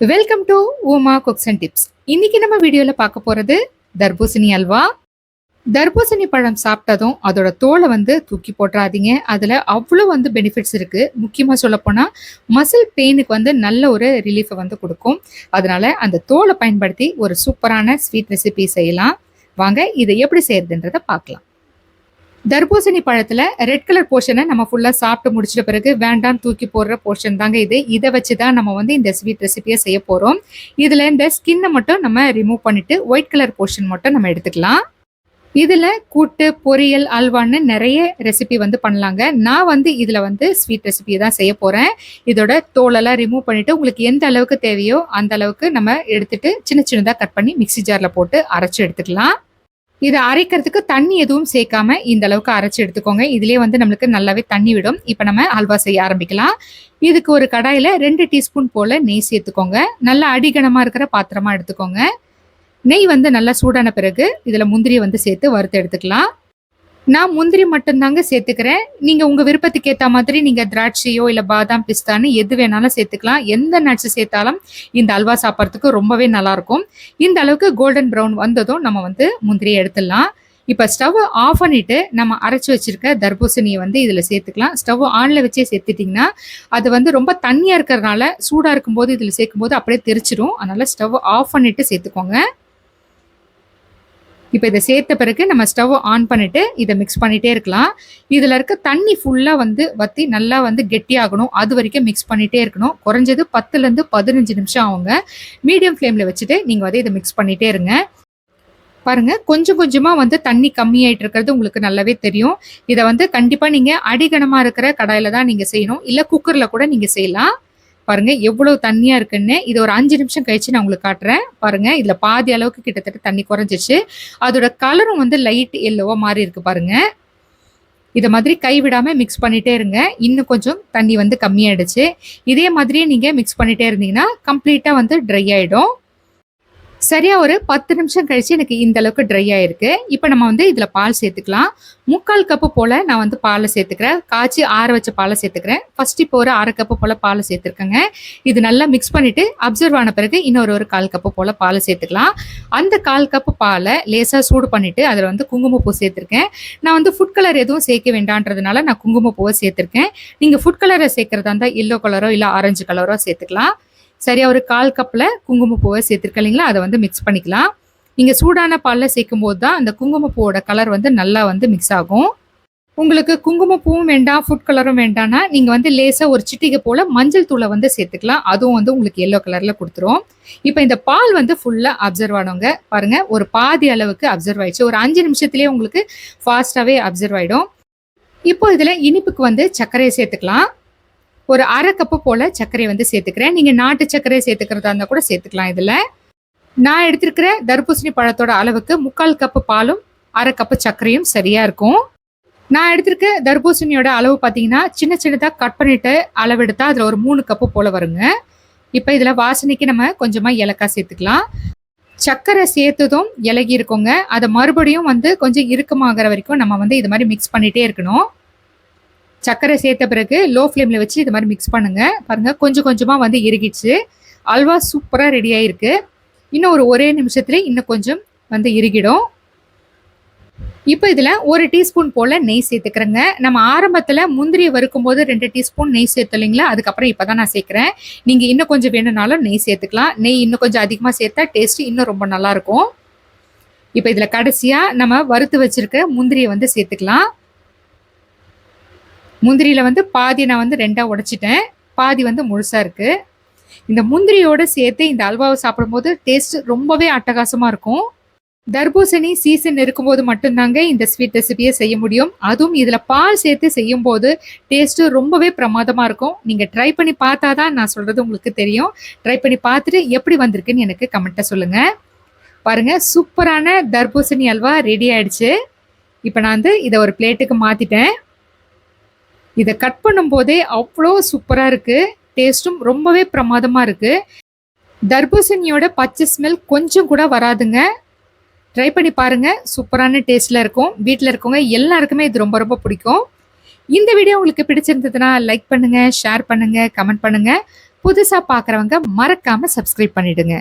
Welcome to Uma cooks and tips இன்னைக்கு நம்ம வீடியோவில் பார்க்க போகிறது தர்பூசணி அல்வா. தர்பூசணி பழம் சாப்பிட்டதும் அதோட தோலை வந்து தூக்கி போட்டுறாதீங்க. அதில் அவ்வளோ வந்து பெனிஃபிட்ஸ் இருக்குது முக்கியமாக சொல்லப்போனால் மசில் பெயினுக்கு வந்து நல்ல ஒரு ரிலீஃபை வந்து கொடுக்கும். அதனால அந்த தோலை பயன்படுத்தி ஒரு சூப்பரான ஸ்வீட் ரெசிபி செய்யலாம். வாங்க இதை எப்படி செய்யறதுன்றதை பார்க்கலாம். தர்பூசணி பழத்தில் ரெட் கலர் போர்ஷனை நம்ம ஃபுல்லாக சாப்பிட்டு முடிச்சிட்ட பிறகு வேண்டாம் தூக்கி போடுற போர்ஷன் தாங்க இது. இதை வச்சு தான் நம்ம வந்து இந்த ஸ்வீட் ரெசிபியை செய்ய போகிறோம் இதில் இந்த ஸ்கின்னை மட்டும் நம்ம ரிமூவ் பண்ணிவிட்டு ஒயிட் கலர் போர்ஷன் மட்டும் நம்ம எடுத்துக்கலாம். இதில் கூட்டு பொரியல் அல்வான்னு நிறைய ரெசிபி வந்து பண்ணலாங்க. நான் வந்து இதில் வந்து ஸ்வீட் ரெசிபி தான் செய்ய போகிறேன் இதோட தோலெல்லாம் ரிமூவ் பண்ணிட்டு உங்களுக்கு எந்த அளவுக்கு தேவையோ அந்த அளவுக்கு நம்ம எடுத்துகிட்டு சின்ன சின்னதாக கட் பண்ணி மிக்ஸி ஜாரில் போட்டு அரைச்சி எடுத்துக்கலாம். இதை அரைக்கிறதுக்கு தண்ணி எதுவும் சேர்க்காம இந்த அளவுக்கு அரைச்சி எடுத்துக்கோங்க. இதுலயே வந்து நம்மளுக்கு நல்லாவே தண்ணி விடும். இப்போ நம்ம அல்வா செய்ய ஆரம்பிக்கலாம். இதுக்கு ஒரு கடாயில ரெண்டு டீஸ்பூன் போல நெய் சேர்த்துக்கோங்க. நல்லா அடிகனமா இருக்கிற பாத்திரமா எடுத்துக்கோங்க. நெய் வந்து நல்லா சூடான பிறகு இதில் முந்திரியை வந்து சேர்த்து வறுத்து எடுத்துக்கலாம். நான் முந்திரி மட்டும்தாங்க சேர்த்துக்கிறேன். நீங்கள் உங்கள் விருப்பத்துக்கு ஏற்ற மாதிரி நீங்கள் திராட்சையோ இல்லை பாதாம் பிஸ்தான்னு எது வேணாலும் சேர்த்துக்கலாம். எந்த நட்ஸ் சேர்த்தாலும் இந்த அல்வா சாப்பிட்றதுக்கு ரொம்பவே நல்லாயிருக்கும். இந்த அளவுக்கு கோல்டன் ப்ரௌன் வந்ததும் நம்ம வந்து முந்திரியை எடுத்துடலாம். இப்போ ஸ்டவ் ஆஃப் பண்ணிவிட்டு நம்ம அரைச்சி வச்சுருக்க தர்பூசணியை வந்து இதில் சேர்த்துக்கலாம். ஸ்டவ் ஆனில் வச்சே சேர்த்துட்டிங்கன்னா அது வந்து ரொம்ப தண்ணியாக இருக்கிறதுனால சூடாக இருக்கும்போது இதில் சேர்க்கும்போது அப்படியே தெரிச்சிடும் அதனால் ஸ்டவ் ஆஃப் பண்ணிவிட்டு சேர்த்துக்கோங்க. இப்போ இதை சேர்த்த பிறகு நம்ம ஸ்டவ் ஆன் பண்ணிவிட்டு இதை மிக்ஸ் பண்ணிகிட்டே இருக்கலாம். இதில் இருக்க தண்ணி ஃபுல்லாக வந்து வற்றி நல்லா வந்து கெட்டியாகணும். அது வரைக்கும் மிக்ஸ் பண்ணிகிட்டே இருக்கணும். குறைஞ்சது பத்துலேருந்து பதினஞ்சு நிமிஷம் ஆகுங்க. மீடியம் ஃப்ளேமில் வச்சுட்டு நீங்கள் வந்து இதை மிக்ஸ் பண்ணிகிட்டே இருங்க. பாருங்கள் கொஞ்சம் கொஞ்சமாக வந்து தண்ணி கம்மியாயிட்டு இருக்கிறது உங்களுக்கு நல்லாவே தெரியும். இதை வந்து கண்டிப்பாக நீங்கள் அடிகனமாக இருக்கிற கடாயில் தான் நீங்கள் செய்யணும். இல்லை குக்கரில் கூட நீங்கள் செய்யலாம். பாருங்க எவ்வளவு தண்ணியா இருக்குன்னு. இது ஒரு அஞ்சு நிமிஷம் கழிச்சு நான் உங்களுக்கு காட்டுறேன். பாருங்க இதுல பாதி அளவுக்கு கிட்டத்தட்ட தண்ணி குறைஞ்சிச்சு அதோட கலரும் வந்து லைட் எல்லோவா மாறி இருக்கு பாருங்க. இதை மாதிரி கைவிடாம மிக்ஸ் பண்ணிட்டே இருங்க. இன்னும் கொஞ்சம் தண்ணி வந்து கம்மியாயிடுச்சு. இதே மாதிரியே நீங்க மிக்ஸ் பண்ணிட்டே இருந்தீங்கன்னா கம்ப்ளீட்டா வந்து ட்ரை ஆயிடும். சரியா ஒரு பத்து நிமிஷம் கழிச்சு எனக்கு இந்த அளவுக்கு ட்ரை ஆயிருக்கு. இப்போ நம்ம வந்து இதில் பால் சேர்த்துக்கலாம். முக்கால் கப்பு போல நான் வந்து பாலை சேர்த்துக்கிறேன். காய்ச்சி ஆற வச்ச பாலை சேர்த்துக்கிறேன். ஃபர்ஸ்ட் இப்போ ஒரு அரை கப்பு போல பாலை சேர்த்துருக்கேங்க. இது நல்லா மிக்ஸ் பண்ணிட்டு அப்சர்வ் ஆன பிறகு இன்னொரு ஒரு கால் கப்பு போல பாலை சேர்த்துக்கலாம். அந்த கால் கப்பு பாலை லேசாக சூடு பண்ணிட்டு அதில் வந்து குங்குமப்பூ சேர்த்துருக்கேன். நான் வந்து ஃபுட் கலர் எதுவும் சேர்க்க வேண்டான்றதுனால நான் குங்குமப்பூவை சேர்த்துருக்கேன். நீங்கள் ஃபுட் கலரை சேர்க்கறதா இருந்தால் எல்லோ கலரோ இல்லை ஆரஞ்சு கலரோ சேர்த்துக்கலாம். சரியா ஒரு கால் கப்பில் குங்குமப்பூவை சேர்த்துருக்க இல்லைங்களா? அதை வந்து மிக்ஸ் பண்ணிக்கலாம். நீங்கள் சூடான பாலில் சேர்க்கும் போது தான் அந்த குங்குமப்பூவோட கலர் வந்து நல்லா வந்து மிக்ஸ் ஆகும். உங்களுக்கு குங்குமப்பூவும் வேண்டாம் ஃபுட் கலரும் வேண்டாம்னா நீங்கள் வந்து லேசாக ஒரு சிட்டிகை போல் மஞ்சள் தூளை வந்து சேர்த்துக்கலாம். அதுவும் வந்து உங்களுக்கு எல்லோ கலரில் கொடுத்துரும். இப்போ இந்த பால் வந்து ஃபுல்லாக அப்சர்வ் ஆனவங்க பாருங்கள் ஒரு பாதி அளவுக்கு அப்சர்வ் ஆயிடுச்சு. ஒரு அஞ்சு நிமிஷத்துலேயே உங்களுக்கு ஃபாஸ்ட்டாகவே அப்சர்வ் ஆகிடும் இப்போ இதில் இனிப்புக்கு வந்து சர்க்கரையை சேர்த்துக்கலாம். ஒரு அரை கப்பு போல சர்க்கரையை வந்து சேர்த்துக்கிறேன். நீங்க நாட்டு சர்க்கரையை சேர்த்துக்கிறதா இருந்தால் கூட சேர்த்துக்கலாம் இதில். நான் எடுத்திருக்கிற தர்பூசணி பழத்தோட அளவுக்கு முக்கால் கப்பு பாலும் அரை கப்பு சர்க்கரையும் சரியா இருக்கும். நான் எடுத்திருக்க தர்பூசணியோட அளவு பார்த்தீங்கன்னா சின்ன சின்னதாக கட் பண்ணிட்டு அளவெடுத்தா அதில் ஒரு மூணு கப்பு போல வருங்க. இப்போ இதில் வாசனைக்கு நம்ம கொஞ்சமாக ஏலக்காய் சேர்த்துக்கலாம். சர்க்கரை சேர்த்ததும் இலகி இருக்கோங்க. அதை மறுபடியும் வந்து கொஞ்சம் இறுக்கமாகிற வரைக்கும் நம்ம வந்து இது மாதிரி மிக்ஸ் பண்ணிகிட்டே இருக்கணும். சர்க்கரை சேர்த்த பிறகு லோ ஃப்ளேமில் வச்சு இது மாதிரி மிக்ஸ் பண்ணுங்கள் பாருங்கள் கொஞ்சம் கொஞ்சமாக வந்து இறுகிடுச்சு. அல்வா சூப்பராக ரெடி ஆகிருக்கு இன்னும் ஒரு ஒரே நிமிஷத்தில் இன்னும் கொஞ்சம் வந்து இறுகிடும். இப்போ இதில் ஒரு டீஸ்பூன் போல் நெய் சேர்த்துக்கிறேங்க. நம்ம ஆரம்பத்தில் முந்திரியை வறுக்கும் போது ரெண்டு டீஸ்பூன் நெய் சேர்த்து இல்லைங்களா? அதுக்கப்புறம் இப்போ தான் நான் சேர்க்குறேன். நீங்கள் இன்னும் கொஞ்சம் வேணும்னாலும் நெய் சேர்த்துக்கலாம். நெய் இன்னும் கொஞ்சம் அதிகமாக சேர்த்தா டேஸ்ட் இன்னும் ரொம்ப நல்லாயிருக்கும் இப்போ இதில் கடைசியாக நம்ம வறுத்து வச்சுருக்க முந்திரியை வந்து சேர்த்துக்கலாம். முந்திரியில் வந்து பாதி நான் வந்து ரெண்டாக உடைச்சிட்டேன். பாதி வந்து முழுசாக இருக்குது இந்த முந்திரியோடு சேர்த்து இந்த அல்வாவை சாப்பிடும்போது டேஸ்ட் ரொம்பவே அட்டகாசமாக இருக்கும். தர்பூசணி சீசன் இருக்கும்போது மட்டும்தாங்க இந்த ஸ்வீட் ரெசிபியை செய்ய முடியும். அதுவும் இதில் பால் சேர்த்து செய்யும்போது டேஸ்ட்டு ரொம்பவே பிரமாதமாக இருக்கும். நீங்கள் ட்ரை பண்ணி பார்த்தா தான் நான் சொல்கிறது உங்களுக்கு தெரியும். ட்ரை பண்ணி பார்த்துட்டு எப்படி வந்திருக்குன்னு எனக்கு கமெண்ட்டை சொல்லுங்கள் பாருங்கள் சூப்பரான தர்பூசணி அல்வா ரெடி ஆயிடுச்சு. இப்போ நான் வந்து இதை ஒரு பிளேட்டுக்கு மாற்றிட்டேன் இதை கட் பண்ணும்போதே அவ்வளோ சூப்பராக இருக்குது டேஸ்ட்டும் ரொம்பவே பிரமாதமாக இருக்குது தர்பூசணியோட பச்சை ஸ்மெல் கொஞ்சம் கூட வராதுங்க. ட்ரை பண்ணி பாருங்க. சூப்பரான டேஸ்ட்டில் இருக்கும். வீட்டில் இருக்கவங்க எல்லாருக்குமே இது ரொம்ப ரொம்ப பிடிக்கும். இந்த வீடியோ உங்களுக்கு பிடிச்சிருந்ததுன்னா லைக் பண்ணுங்கள் ஷேர் பண்ணுங்கள் கமெண்ட் பண்ணுங்கள் புதுசாக பார்க்குறவங்க மறக்காமல் சப்ஸ்கிரைப் பண்ணிடுங்க.